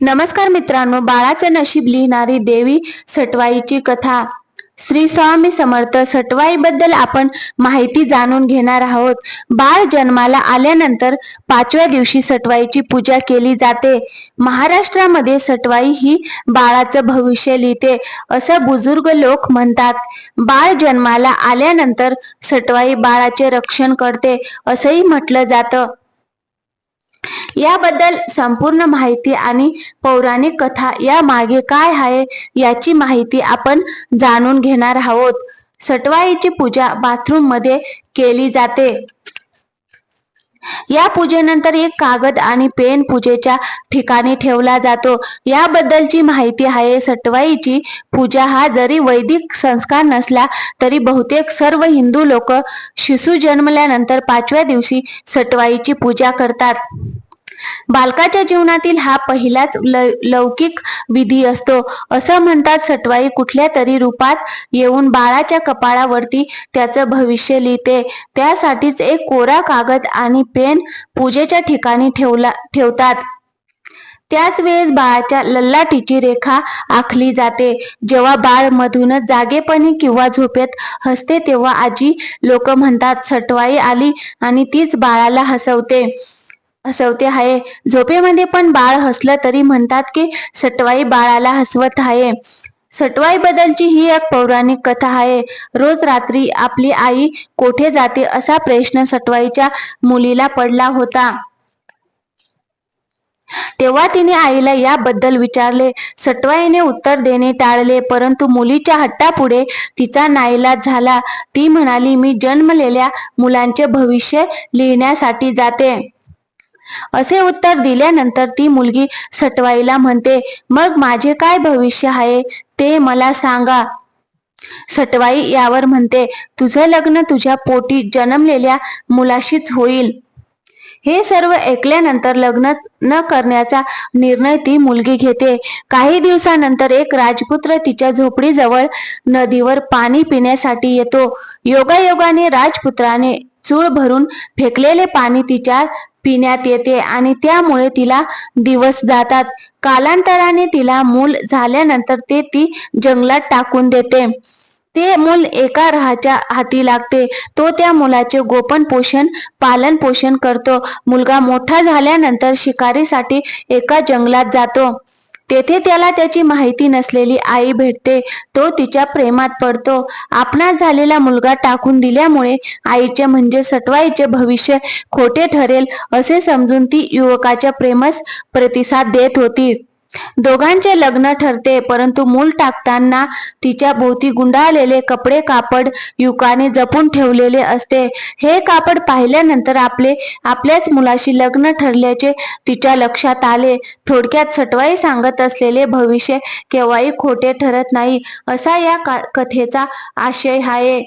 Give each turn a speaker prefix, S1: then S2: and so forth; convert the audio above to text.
S1: नमस्कार मित्रांनो बाळाचं नशीब लिहिणारी देवी सटवाईची कथा. श्री स्वामी समर्थ सटवाई बद्दल आपण माहिती जाणून घेणार आहोत. बाळ जन्माला आल्यानंतर पाचव्या दिवशी सटवाईची पूजा केली जाते. महाराष्ट्रामध्ये सटवाई ही बाळाचं भविष्य लिहिते असं बुजुर्ग लोक म्हणतात. बाळ जन्माला आल्यानंतर सटवाई बाळाचे रक्षण करते असंही म्हटलं जातं. याबद्दल संपूर्ण माहिती आणि पौराणिक कथा या मागे काय आहे याची माहिती आपण जाणून घेणार आहोत. सटवाईची पूजा बाथरूममध्ये केली जाते. या पूजेनंतर एक कागद आणि पेन पूजेच्या ठिकाणी ठेवला जातो. याबद्दलची माहिती आहे सटवाईची पूजा हा जरी वैदिक संस्कार नसला तरी बहुतेक सर्व हिंदू लोक शिशु जन्मल्यानंतर पाचव्या दिवशी सटवाईची पूजा करतात. बालकाच्या जीवनातील हा पहिलाच लौकिक विधी असतो. असं म्हणतात सटवाई कुठल्या तरी रूपात येऊन बाळाच्या कपाळावरती त्याचं भविष्य लिहिते. त्यासाठीच एक कोरा कागद आणि पेन पूजेच्या ठिकाणी ठेवला ठेवतात. त्याच वेळेस बाळाच्या लल्लाटीची रेखा आखली जाते. जेव्हा बाळ मधूनच जागेपणी किंवा झोपेत हसते तेव्हा आजी लोक म्हणतात सटवाई आली आणि तीच बाळाला हसवते. हसवते आहे. झोपेमध्ये पण बाळ हसलं तरी म्हणतात की सटवाई बाळाला हसवत आहे. सटवाई बद्दलची ही एक पौराणिक कथा आहे. रोज रात्री आपली आई कोठे जाते असा प्रश्न सटवाईच्या मुलीला पडला होता. तेव्हा तिने आईला याबद्दल विचारले. सटवाईने उत्तर देणे टाळले परंतु मुलीच्या हट्टापुढे तिचा नाईलाज झाला. ती म्हणाली मी जन्मलेल्या मुलांचे भविष्य लिहिण्यासाठी जाते. असे उत्तर दिल्यानंतर ती मुलगी सटवाईला म्हणते मग माझे काय भविष्य आहे? ते मला सांगा. सटवाई यावर म्हणते तुझं लग्न तुझ्या पोटी जन्मलेल्या मुलाशीच होईल. हे सर्व ऐकल्यानंतर लग्न न करण्याचा निर्णय ती मुलगी घेते. काही दिवसानंतर एक राजपुत्र तिच्या झोपडीजवळ नदीवर पाणी पिण्यासाठी येतो. योगायोगाने राजपुत्राने चूळ भरून फेकलेले पाणी तिच्या पिण्यात येते आणि त्यामुळे तिला दिवस जातात. कालांतराने तिला मूल झाल्यानंतर ते ती जंगलात टाकून देते. ते मूल एका राहाच्या हाती लागते. तो त्या मुलाचे गोपन पोषण पालन पोषण करतो. मुलगा मोठा झाल्यानंतर शिकारीसाठी एका जंगलात जातो. तेथे त्याला त्याची माहिती नसलेली आई भेटते तो तिच्या प्रेमात पडतो. आपणास झालेला मुलगा टाकून दिल्यामुळे आईचे म्हणजे सटवाईचे भविष्य खोटे ठरेल असे समजून ती युवकाच्या प्रेमस प्रतिसाद देत होती. दोघांचे लग्न ठरते परंतु मूल टाकताना तिच्या भोवती गुंडाळलेले कपडे कापड युकाने जपून ठेवलेले असते. हे कापड पाहिल्यानंतर आपले आपल्याच मुलाशी लग्न ठरल्याचे तिच्या लक्षात आले. थोडक्यात सटवाई सांगत असलेले भविष्य केव्हाही खोटे ठरत नाही असा या कथेचा आशय आहे.